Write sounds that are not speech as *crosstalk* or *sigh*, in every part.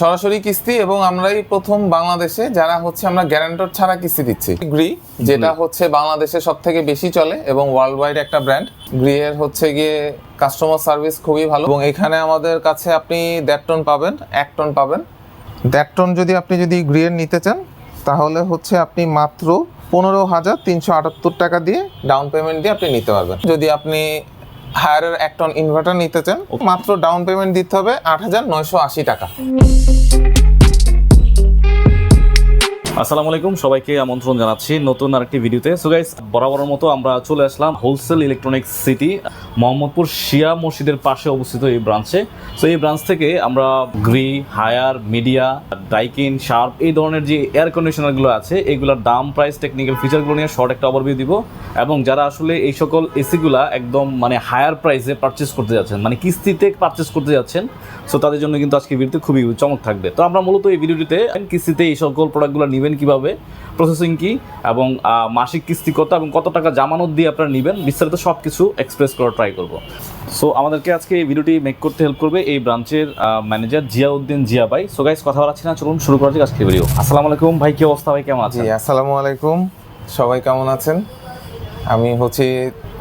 সরাসরি কিস্তি এবং আমরাই প্রথম বাংলাদেশে যারা হচ্ছে আমরা গ্যারান্টর ছাড়া কিস্তি দিচ্ছি। গ্রি যেটা হচ্ছে বাংলাদেশে সব থেকে বেশি চলে এবং ওয়ার্ল্ড ওয়াইড একটা ব্র্যান্ড গ্রি এর হচ্ছে গিয়ে কাস্টমার সার্ভিস খুবই ভালো। এবং এখানে আমাদের কাছে আপনি দেড় টন পাবেন এক টন পাবেন। দেড় টন যদি আপনি যদি গ্রি এর নিতে চান তাহলে হচ্ছে আপনি মাত্র পনেরো হাজার তিনশো আটাত্তর টাকা দিয়ে ডাউন পেমেন্ট দিয়ে আপনি নিতে পারবেন। যদি আপনি হায়ারের এক টন ইনভার্টার নিতে চান মাত্র ডাউন পেমেন্ট দিতে হবে আট হাজার নয়শো আশি টাকা। আসসালামু আলাইকুম সবাইকে আমন্ত্রণ জানাচ্ছি নতুন আরেকটি ভিডিওতে। সো গাইস বরাবরের মতো আমরা চলে আসলাম হোলসেল ইলেকট্রনিক্স সিটি মোহাম্মদপুর শিয়া মসজিদের পাশে অবস্থিত এই ব্রাঞ্চে সো এই ব্রাঞ্চ থেকে আমরা Gree Haier Midea Daikin Sharp এই ধরনের যে এয়ার কন্ডিশনারগুলো আছে, এগুলোর দাম প্রাইস টেকনিক্যাল ফিচারগুলো নিয়ে শর্ট একটা ওভারভিউ দিব। এবং যারা আসলে এই সকল এসিগুলা একদম মানে হায়ার প্রাইসে পারচেস করতে যাচ্ছেন মানে কিস্তিতে পারচেস করতে যাচ্ছেন সো তাদের জন্য কিন্তু আজকে ভিডিওতে খুবই চমক থাকবে। তো আমরা মূলত এই ভিডিওটিতে কিস্তিতে এই সকল প্রোডাক্টগুলো নেবেন কীভাবে প্রসেসিং কি, এবং মাসিক কিস্তি কত, এবং কত টাকা জামানত দিয়ে আপনারা নেবেন, বিস্তারিত সব কিছু এক্সপ্রেস করার ট্রাই করব। সো আমাদেরকে আজকে এই ভিডিওটি মেক করতে হেল্প করবে এই ব্রাঞ্চের ম্যানেজার জিয়াউদ্দিন জিয়া ভাই সো গাইস কথা বলাচ্ছি না চলুন, শুরু করা যাক আজকে ভিডিও আসসালামু আলাইকুম, ভাই, কি অবস্থা, ভাই, কেমন জি আছেন আসসালামু আলাইকুম। সবাই কেমন আছেন? আমি হচ্ছে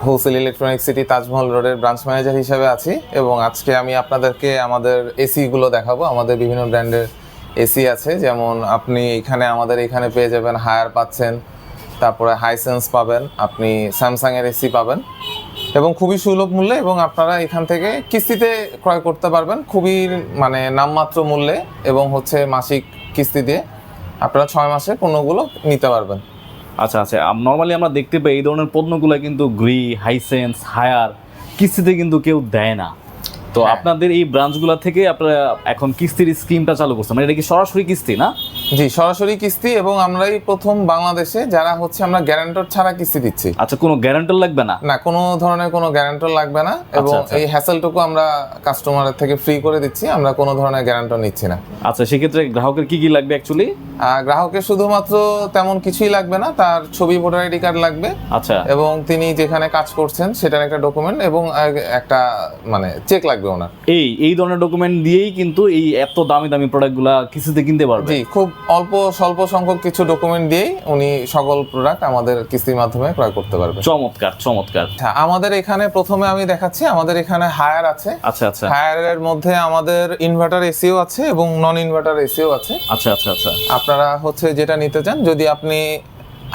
হোলসেল ইলেকট্রনিক সিটি তাজমহল রোডের ব্রাঞ্চ ম্যানেজার হিসেবে আছি এবং আজকে আমি আপনাদেরকে আমাদের এসিগুলো দেখাবো। আমাদের বিভিন্ন ব্র্যান্ডের এসি আছে। যেমন আপনি এখানে আমাদের এখানে পেয়ে যাবেন হায়ার পাচ্ছেন, তারপরে হাইসেন্স পাবেন, আপনি স্যামসাংয়ের এসি পাবেন। এবং খুবই সুলভ মূল্যে এবং আপনারা এখান থেকে কিস্তিতে ক্রয় করতে পারবেন। খুবই মানে নামমাত্র মূল্যে এবং হচ্ছে মাসিক কিস্তি দিয়ে আপনারা ছয় মাসে পণ্যগুলো নিতে পারবেন। আচ্ছা আচ্ছা নর্মালি আমরা দেখতে পাই এই ধরনের পণ্যগুলো কিন্তু গ্রি হাইসেন্স হায়ার কিস্তিতে কিন্তু কেউ দেয় না। তো হ্যাঁ। আপনাদের এই ব্রাঞ্চগুলো থেকে আপনারা এখন কিস্তির স্কিমটা চালু করছেন। মানে এটা কি সরাসরি কিস্তি না? জি সরাসরি কিস্তি এবং আমরাই প্রথম বাংলাদেশে যারা হচ্ছে আমরা গ্যারান্টর ছাড়া কিস্তি দিচ্ছি। আচ্ছা কোনো গ্যারান্টার লাগবে না? না কোনো ধরনের কোনো গ্যারান্টর লাগবে না এবং আচ্ছা। এই হ্যাসেলটুকু আমরা কাস্টমারের থেকে ফ্রি করে দিচ্ছি আমরা কোনো ধরনের গ্যারান্টর নিচ্ছি না। আচ্ছা সেক্ষেত্রে গ্রাহকের কি কি লাগবে অ্যাকচুয়ালি গ্রাহকের শুধুমাত্র তেমন কিছুই লাগবে না তার ছবি ভোটার আইডি কার্ড লাগবে আচ্ছা। এবং তিনি যেখানে কাজ করছেন সেটার একটা ডকুমেন্ট এবং একটা মানে চেক লাগবে। ওনার এই এই ধরনের ডকুমেন্ট দিয়েই কিন্তু এই এত দামি দামি প্রোডাক্টগুলা কিস্তিতে কিনতে পারবে। জি খুব অল্প স্বল্প সংখ্যক কিছু ডকুমেন্ট দিয়েই উনি সকল প্রোডাক্ট আমাদের কিস্তির মাধ্যমে ক্রয় করতে পারবেন চমৎকার চমৎকার। আচ্ছা আমাদের এখানে প্রথমে আমি দেখাচ্ছি আমাদের এখানে হায়ার আছে। আচ্ছা আচ্ছা। হায়ারের মধ্যে আমাদের ইনভার্টার এসিও আছে এবং নন ইনভার্টার এসিও আছে। আচ্ছা আচ্ছা আচ্ছা। আপনারা হচ্ছে যেটা নিতে চান যদি আপনি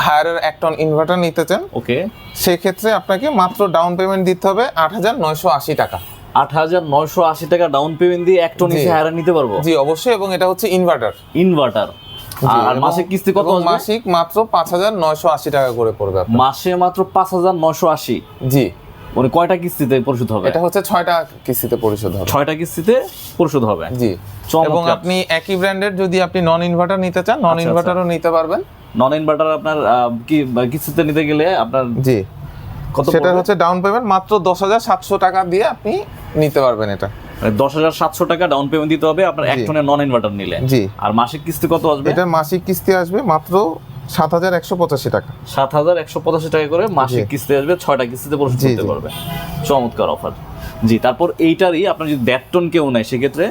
হায়ারের এক টন ইনভার্টার নিতে চান ওকে সেক্ষেত্রে আপনাকে মাত্র ডাউন পেমেন্ট দিতে হবে আট হাজার নয়শো আশি টাকা। আট হাজার নয়শো আশি টাকা ডাউন পেমেন্ট দিয়ে এক টন হায়ার নিতে পারব। জি অবশ্যই এবং এটা হচ্ছে ইনভার্টার ইনভার্টার আর মাসিক কিস্তি কত আসবে? মাসিক মাত্র পাঁচ হাজার নয়শো আশি টাকা করে পড়বে মাসে মাত্র পাঁচ হাজার নশো আশি? জি। মানে কয়টা কিস্তিতে পরিশোধ হবে? এটা হচ্ছে ছয়টা কিস্তিতে পরিশোধ হবে। ছয়টা কিস্তিতে পরিশোধ হবে? জি। এবং আপনি একই ব্র্যান্ডের যদি আপনি নন ইনভার্টার নিতে চান নন আচ্ছা, ইনভার্টারও নিতে পারবেন। নন ইনভার্টার আপনার কি কিস্তিতে নিতে গেলে আপনার জি। কত সেটা হচ্ছে ডাউন পেমেন্ট মাত্র দশ হাজার সাতশো টাকা দিয়ে আপনি নিতে পারবেন এটা। মানে দশ হাজার সাতশো টাকা ডাউন পেমেন্ট দিতে হবে আপনার এক টনের নন ইনভার্টার নিলে। জি। আর মাসিক কিস্তি কত আসবে? এটা মাসিক কিস্তি আসবে মাত্র সাত হাজার একশো পঁচাশি টাকা। সাত হাজার একশো পঁচাশি টাকা করে মাসিক কিস্তি আসবে ছয়টা কিস্তিতে পরিশোধ করতে পারবে। চমৎকার অফার জি তারপর এইটারই আপনার যদি দেড় টন কেউ নেয় সেক্ষেত্রে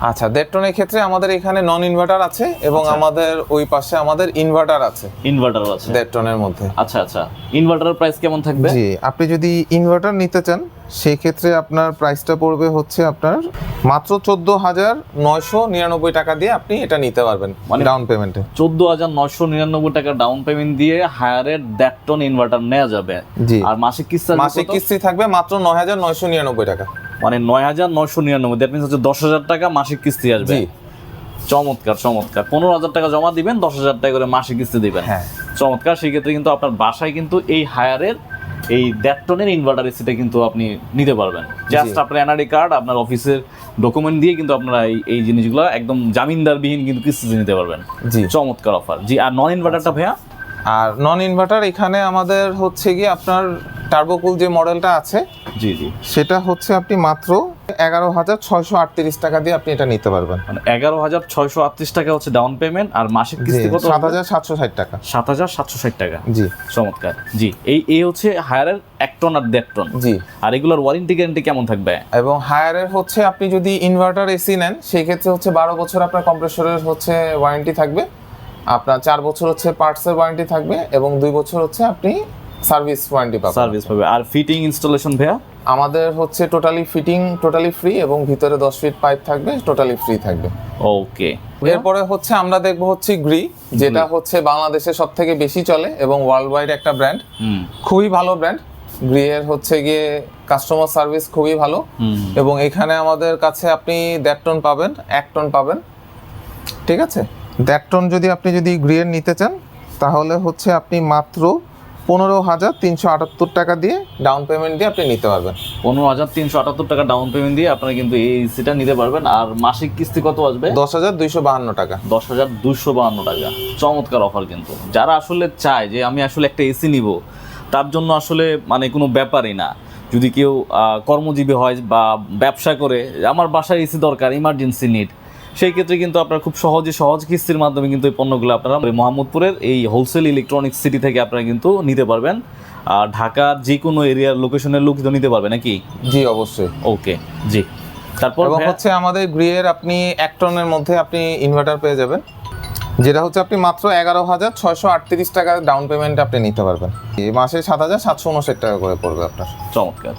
আচ্ছা দেড় টনের ক্ষেত্রে আমাদের এখানে নন ইনভার্টার আছে এবং আচ্ছা। আমাদের ওই পাশে আমাদের ইনভার্টার আছে। ইনভার্টার আছে। দেড় টনের মধ্যে। আচ্ছা আচ্ছা। ইনভার্টারের প্রাইস কেমন থাকবে? জি আপনি যদি ইনভার্টার নিতে চান সেই ক্ষেত্রে আপনার প্রাইসটা পড়বে হচ্ছে আপনার মাত্র চোদ্দ হাজার নয়শো নিরানব্বই টাকা দিয়ে আপনি এটা নিতে পারবেন মানে- ডাউন পেমেন্টে চোদ্দ হাজার নয়শো নিরানব্বই টাকা ডাউন পেমেন্ট দিয়ে হায়ারের দেড় টন ইনভার্টার নেওয়া যাবে। জি। আর মাসিক কিস্তি মাসিক কিস্তি থাকবে মাত্র নয় হাজার নয়শো নিরানব্বই টাকা। মানে নয় হাজার নয়শো নিরানব্বই। দ্যাট মিনস হচ্ছে দশ হাজার টাকা মাসিক কিস্তি আসবে। চমৎকার চমৎকার। পনেরো হাজার টাকা জমা দিবেন দশ হাজার টাকা করে মাসিক কিস্তি দিবেন। হ্যাঁ। চমৎকার সেক্ষেত্রে কিন্তু আপনার বাসায় কিন্তু এই হায়ারের এই দেড় টনের ইনভার্টার এসিটা কিন্তু আপনি নিতে পারবেন। জাস্ট আপনার এনআরডি কার্ড আপনার অফিসের ডকুমেন্ট দিয়ে কিন্তু আপনারা এই এই জিনিসগুলো একদম জামিনদারবিহীন কিন্তু কিস্তিতে নিতে পারবেন। জি। চমৎকার অফার জি আর নন ইনভার্টারটা ভাইয়া? আর নন ইনভার্টার এখানে আমাদের হচ্ছে গিয়ে আপনার টার্বোকুল যে মডেলটা আছে জি জি। সেটা হচ্ছে আপনি মাত্র এগারো হাজার ছয়শো আটত্রিশ টাকা দিয়ে আপনি এটা নিতে পারবেন। মানে এগারো হাজার ছয়শো আটত্রিশ টাকা হচ্ছে ডাউন পেমেন্ট আর মাসিক কিস্তি কত সাত হাজার সাতশো ষাট টাকা। সাত হাজার সাতশো ষাট টাকা। জি। চমৎকার। জি এই এই হচ্ছে হায়ারের এক টন আর দেড় টন জি। আর এগুলোর ওয়ারেন্টি গ্যারান্টি কেমন থাকবে? এবং হায়ারের হচ্ছে আপনি যদি ইনভার্টার এসি নেন সেই ক্ষেত্রে হচ্ছে বারো বছর আপনার কম্প্রেসরের হচ্ছে ওয়ারেন্টি থাকবে। আপনার চার বছর হচ্ছে পার্টসের ওয়ারেন্টি থাকবে এবং দুই বছর হচ্ছে আপনি সার্ভিস ওয়ারেন্টি পাবেন। সার্ভিস পাবে। আর ফিটিং ইনস্টলেশন ভাইয়া? আমাদের হচ্ছে টোটালি ফিটিং টোটালি ফ্রি এবং ভিতরে দশ ফিট পাইপ থাকবে টোটালি ফ্রি থাকবে। ওকে। এরপরে হচ্ছে আমরা দেখব হচ্ছে গ্রি যেটা হচ্ছে বাংলাদেশে সব থেকে বেশি চলে এবং ওয়ার্ল্ড ওয়াইড একটা ব্র্যান্ড খুবই ভালো ব্র্যান্ড গ্রি এর হচ্ছে গিয়ে কাস্টমার সার্ভিস খুবই ভালো। এবং এখানে আমাদের কাছে আপনি দেড় টন পাবেন এক টন পাবেন। ঠিক আছে? দেড় টন যদি আপনি যদি গ্রিয়ের নিতে চান তাহলে হচ্ছে আপনি মাত্র পনেরো হাজার তিনশো আটাত্তর টাকা দিয়ে ডাউন পেমেন্ট দিয়ে আপনি নিতে পারবেন। পনেরো হাজার তিনশো আটাত্তর টাকা ডাউন পেমেন্ট দিয়ে আপনারা কিন্তু এই এসিটা নিতে পারবেন। আর মাসিক কিস্তি কত আসবে? দশ হাজার দুইশো বাহান্ন টাকা। দশ হাজার দুশো বাহান্ন টাকা। চমৎকার অফার কিন্তু। যারা আসলে চায় যে আমি আসলে একটা এসি নিব তার জন্য আসলে মানে কোনো ব্যাপারই না। যদি কেউ কর্মজীবী হয় বা ব্যবসা করে আমার বাসায় এসি দরকার ইমার্জেন্সি নিড সেই ক্ষেত্রে কিন্তু আপনারা খুব সহজে সহজ কিস্তির মাধ্যমে কিন্তু এই পণ্যগুলো আপনারা মোহাম্মদপুরের এই হোলসেল ইলেকট্রনিক্স সিটি থেকে আপনারা কিন্তু নিতে পারবেন। আর ঢাকার যে কোনো এরিয়ার লোকেশনের লোক নিতে পারবে নাকি? জি অবশ্যই। ওকে জি। তারপর এবং হচ্ছে আমাদের গ্রিয়ের আপনি এক টনের মধ্যে আপনি ইনভার্টার পেয়ে যাবেন যেটা হচ্ছে আপনি মাত্র এগারো হাজার ছয়শো আটত্রিশ টাকা ডাউন পেমেন্ট আপনি নিতে পারবেন। এই মাসে সাত হাজার সাতশো উনষাট টাকা করে পড়বে আপনার। চমৎকার।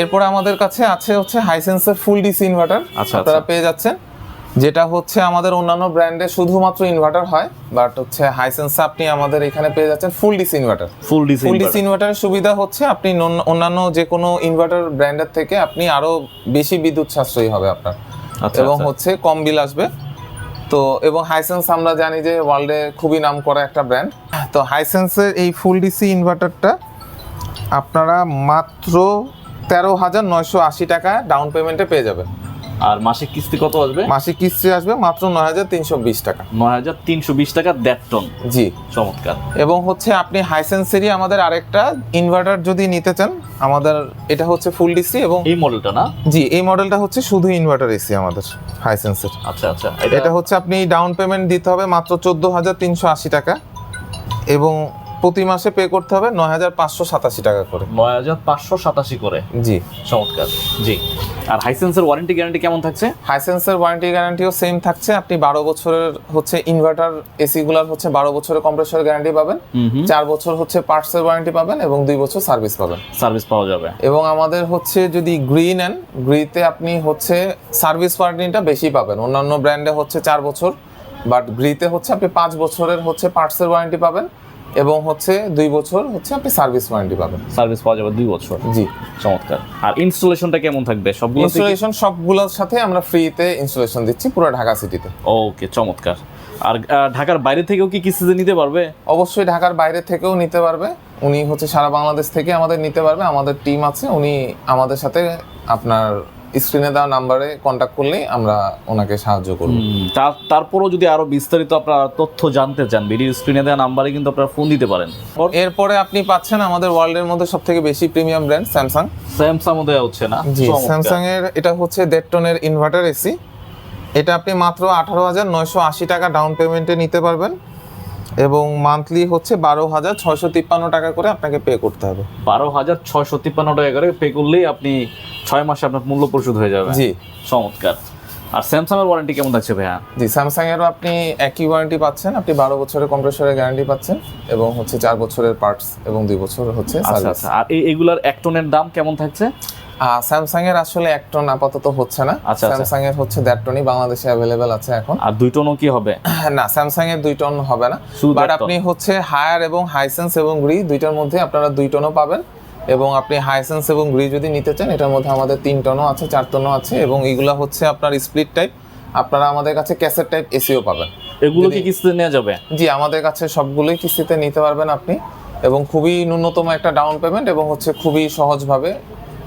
এরপরে আমাদের কাছে আছে হচ্ছে হাইসেন্সের ফুল ডিসি ইনভার্টার আপনারা আচ্ছা। পেয়ে যাচ্ছেন। যেটা হচ্ছে আমাদের অন্যান্য ব্র্যান্ডে শুধুমাত্র ইনভার্টার হয় বাট হচ্ছে হাইসেন্সে আপনি আমাদের এখানে পেয়ে যাচ্ছেন full DC inverter full DC full DC ইনভার্টারের সুবিধা হচ্ছে আপনি অন্যান্য যে কোনো ইনভার্টার ব্র্যান্ডের থেকে আপনি আরও বেশি বিদ্যুৎ সাশ্রয়ী হবে আপনার। আচ্ছা, এবং আচ্ছা। হচ্ছে কম বিল আসবে। তো এবং হাইসেন্স আমরা জানি যে ওয়ার্ল্ডে খুবই নাম করা একটা ব্র্যান্ড তো হাইসেন্সের এই ফুল ডিসি ইনভার্টারটা আপনারা মাত্র তেরো হাজার নয়শো আশি টাকা ডাউন পেমেন্টে পেয়ে যাবেন। আর মাসিক কিস্তি কত আসবে? মাসিক কিস্তি আসবে মাত্র নয় হাজার তিনশো বিশ টাকা। নয় হাজার তিনশো বিশ টাকা দেড় টন। জি। চমৎকার। এবং হচ্ছে আপনি হাইসেন্সেরই আমাদের আরেকটা ইনভার্টার যদি নিতে চান আমাদের এটা হচ্ছে ফুল ডিসি এবং এই মডেলটা না? জি এই মডেলটা হচ্ছে শুধু ইনভার্টার এসি আমাদের হাইসেন্সের। আচ্ছা আচ্ছা। এটা হচ্ছে আপনি ডাউন পেমেন্ট দিতে হবে মাত্র চোদ্দ হাজার তিনশো আশি টাকা। এবং প্রতি মাসে পে করতে হবে নয় হাজার পাঁচশো সাতাশি টাকা করে। নয় হাজার পাঁচশো সাতাশি করে? জি। চমৎকার। জি। আর হাইসেন্সের ওয়ারেন্টি গ্যারান্টি কেমন থাকছে? হাইসেন্সের ওয়ারেন্টি গ্যারান্টিও সেম থাকছে। আপনি বারো বছরের হচ্ছে ইনভার্টার এসি গুলার হচ্ছে বারো বছরের কম্প্রেসর গ্যারান্টি পাবেন। চার বছর হচ্ছে পার্টসের ওয়ারেন্টি পাবেন এবং দুই বছর সার্ভিস পাবেন। সার্ভিস পাওয়া যাবে। এবং আমাদের হচ্ছে যদি গ্রি নেন গ্রিতে আপনি হচ্ছে সার্ভিস ওয়ারেন্টিটা বেশি পাবেন। অন্যান্য ব্র্যান্ডে হচ্ছে চার বছর বাট গ্রিতে হচ্ছে আপনি পাঁচ বছরের হচ্ছে পার্টসের ওয়ারেন্টি পাবেন। এবং হচ্ছে দুই বছর হচ্ছে আপনি সার্ভিস ওয়ারেন্টি পাবেন। সার্ভিস পাওয়া যাবে দুই বছর? জি। চমৎকার। আর ইনস্টলেশনটা কেমন থাকবে? সবগুলো ইনস্টলেশন সবগুলোর সাথে আমরা ফ্রিতে ইনস্টলেশন দিচ্ছি পুরো ঢাকা সিটিতে ওকে চমৎকার। আর ঢাকার বাইরে থেকেও কি কিস্তিতে নিতে পারবে? অবশ্যই ঢাকার বাইরে থেকেও নিতে পারবে। উনি হচ্ছে সারা বাংলাদেশ থেকে আমাদের নিতে পারবে। আমাদের টিম আছে। উনি আমাদের সাথে আপনার স্ক্রিনে দেওয়া নাম্বারে কন্ট্যাক্ট করলেই আমরা ওনাকে সাহায্য করব। তার তারপরও যদি আরও বিস্তারিত আপনার তথ্য জানতে চান ভিডিও স্ক্রিনে দেওয়া নাম্বারে কিন্তু আপনারা ফোন দিতে পারেন। এরপরে আপনি পাচ্ছেন আমাদের ওয়ার্ল্ডের মধ্যে সব থেকে বেশি প্রিমিয়াম ব্র্যান্ড স্যামসাং স্যামসাং দেওয়া হচ্ছে না? জি। স্যামসাং এর এটা হচ্ছে দেড় টনের ইনভার্টার এসি এটা আপনি মাত্র আঠারো হাজার নয়শো আশি টাকা ডাউন পেমেন্টে নিতে পারবেন। এবং মান্থলি হচ্ছে বারো হাজার ছয়শো তিপ্পান্ন টাকা করে আপনাকে পে করতে হবে। বারো হাজার ছয়শো তিপ্পান্ন টাকা করে পে করলেই আপনি ছয় মাসে আপনার মূল্য পরিশোধ হয়ে যাবে। জি। চমৎকার। আর স্যামসাং এর ওয়ারেন্টি কেমন থাকছে ভাইয়া? জি স্যামসাং এরও আপনি একই ওয়ারেন্টি পাচ্ছেন আপনি বারো বছরের কম্প্রেসরের গ্যারান্টি পাচ্ছেন এবং হচ্ছে চার বছরের পার্টস এবং দুই বছর হচ্ছে আচ্ছা আচ্ছা। আর এই এগুলার এক টনের দাম কেমন থাকছে? স্যামসাং এর আসলে এক টন আপাতত হচ্ছে না। আচ্ছা, আচ্ছা। স্যামসাং এর হচ্ছে দেড় টনই বাংলাদেশে অ্যাভেলেবেল আছে এখন। আর দুই টনও কি হবে? *clears throat* না স্যামসাং এর দুই টন হবে না। বাট আপনি হচ্ছে হায়ার এবং হাইসেন্স এবং গ্রি দুইটার মধ্যে আপনারা দুই টনও পাবেন। এবং আপনি হাইসেন্স এবং গ্রি যদি নিতে চান এটার মধ্যে আমাদের তিন টনও আছে চার টনও আছে এবং এগুলা হচ্ছে আপনার স্প্লিট টাইপ আপনারা আমাদের কাছে ক্যাসেট টাইপ এসিও পাবেন। এগুলো কি কিস্তিতে নেওয়া যাবে? জি আমাদের কাছে সবগুলোই কিস্তিতে নিতে পারবেন আপনি। এবং খুবই ন্যূনতম একটা ডাউন পেমেন্ট এবং হচ্ছে খুবই সহজভাবে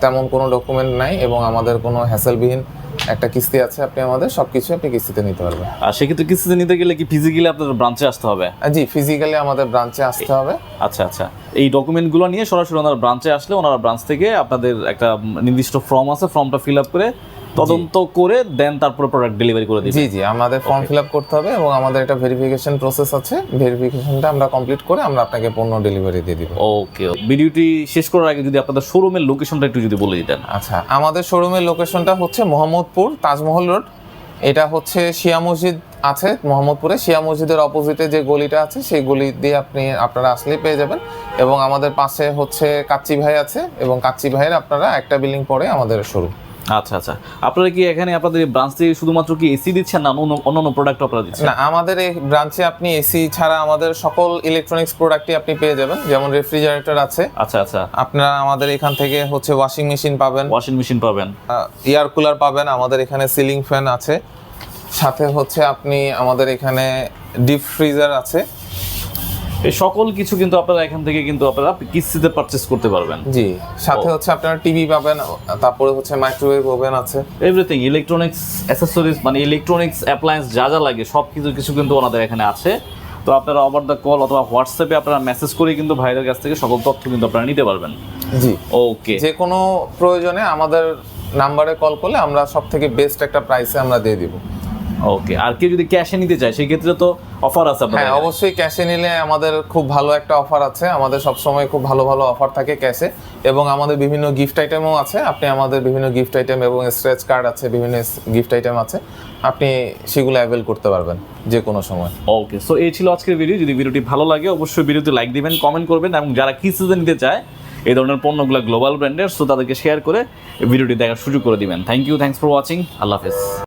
তেমন কোনো ডকুমেন্ট নাই এবং আমাদের কোনো হ্যাসেলবিহীন একটা কিস্তি আছে আপনি আমাদের সবকিছু আপনি কিস্তিতে নিতে পারবেন। আর সেক্ষেত্রে কিস্তিতে নিতে গেলে কি ফিজিক্যালি আপনাদের ব্রাঞ্চে আসতে হবে? জি ফিজিক্যালি আমাদের ব্রাঞ্চে আসতে হবে। আচ্ছা আচ্ছা। এই ডকুমেন্টগুলো নিয়ে সরাসরি ওনার ব্রাঞ্চে আসলে ওনারা ব্রাঞ্চ থেকে আপনাদের একটা নির্দিষ্ট ফর্ম আছে ফর্মটা ফিল আপ করে তদন্ত করে দেন তারপরে প্রোডাক্ট ডেলিভারি করে দিবে জি জি আমাদের ফর্ম ফিল আপ করতে হবে এবং আমাদের একটা ভেরিফিকেশন প্রসেস আছে। ভেরিফিকেশনটা আমরা কমপ্লিট করে আমরা আপনাকে পণ্য ডেলিভারি দিয়ে দিব। ওকে ভিডিওটি শেষ করার আগে যদি আপনাদের শোরুমের লোকেশনটা একটু যদি বলে দিতেন। আচ্ছা আমাদের শোরুমের লোকেশনটা হচ্ছে মোহাম্মদপুর তাজমহল রোড। এটা হচ্ছে শিয়া মসজিদ আছে মোহাম্মদপুরে। শিয়া মসজিদের অপোজিটে যে গলিটা আছে সেই গলি দিয়ে আপনি আপনারা আসলেই পেয়ে যাবেন। এবং আমাদের পাশে হচ্ছে কাচ্চি ভাই আছে এবং কাচ্চি ভাইয়ের আপনারা একটা বিল্ডিং পরে আমাদের শোরুম আচ্ছা আচ্ছা। আপনারা কি এখানে আপনাদের ব্রাঞ্চ শুধুমাত্র কি এসি দিচ্ছেন না অন্য অন্য প্রোডাক্ট আপনারা দিচ্ছেন? না আমাদের এই ব্রাঞ্চে আপনি এসি ছাড়া আমাদের সকল ইলেকট্রনিক্স প্রোডাক্টই আপনি পেয়ে যাবেন যেমন রেফ্রিজারেটর আছে। আচ্ছা আচ্ছা। আপনারা আমাদের এখান থেকে হচ্ছে ওয়াশিং মেশিন পাবেন। ওয়াশিং মেশিন পাবেন। এয়ার কুলার পাবেন আমাদের এখানে সিলিং ফ্যান আছে। সাথে হচ্ছে আপনি আমাদের এখানে ডিপ ফ্রিজার আছে। এই সকল কিছু কিন্তু আপনারা এখান থেকে কিন্তু আপনারা কিস্তিতে পারচেস করতে পারবেন। জি সাথে হচ্ছে আপনারা টিভি পাবেন তারপরে হচ্ছে মাইক্রোওয়েভ ওভেন আছে। এভরিথিং ইলেকট্রনিক্স অ্যাসেসরিজ মানে ইলেকট্রনিক্স অ্যাপ্লায়েন্স যা যা লাগে সব কিছু কিছু কিন্তু ওনাদের এখানে আছে। তো আপনারা ওভার দ্য কল অথবা হোয়াটসঅ্যাপে আপনারা মেসেজ করে কিন্তু ভাইদের কাছ থেকে সকল তথ্য কিন্তু আপনারা নিতে পারবেন। জি। ওকে যে কোনো প্রয়োজনে আমাদের নাম্বারে কল করলে আমরা সব থেকে বেস্ট একটা প্রাইসে আমরা দিয়ে দিব। ওকে আর কেউ যদি ক্যাশে নিতে চায় সেই ক্ষেত্রে তো অফার আছে হ্যাঁ অবশ্যই ক্যাশে নিলে আমাদের খুব ভালো একটা অফার আছে। আমাদের সব সময় খুব ভালো ভালো অফার থাকে ক্যাশে এবং আমাদের বিভিন্ন গিফট আইটেমও আছে। আপনি আমাদের বিভিন্ন গিফট আইটেম এবং স্ক্র্যাচ কার্ড আছে বিভিন্ন গিফট আইটেম আছে। আপনি সেগুলো অ্যাভেল করতে পারবেন যে কোনো সময়। ওকে সো এই ছিল আজকের ভিডিও যদি ভিডিওটি ভালো লাগে অবশ্যই ভিডিওতে লাইক দিবেন কমেন্ট করবেন এবং যারা কিস্তিতে নিতে চায় এই ধরনের পণ্যগুলো গ্লোবাল ব্র্যান্ডের সো তাদেরকে শেয়ার করে ভিডিওটি দেখার সুযোগ করে দিবেন। Thank you thanks for watching আল্লাহ হাফেজ।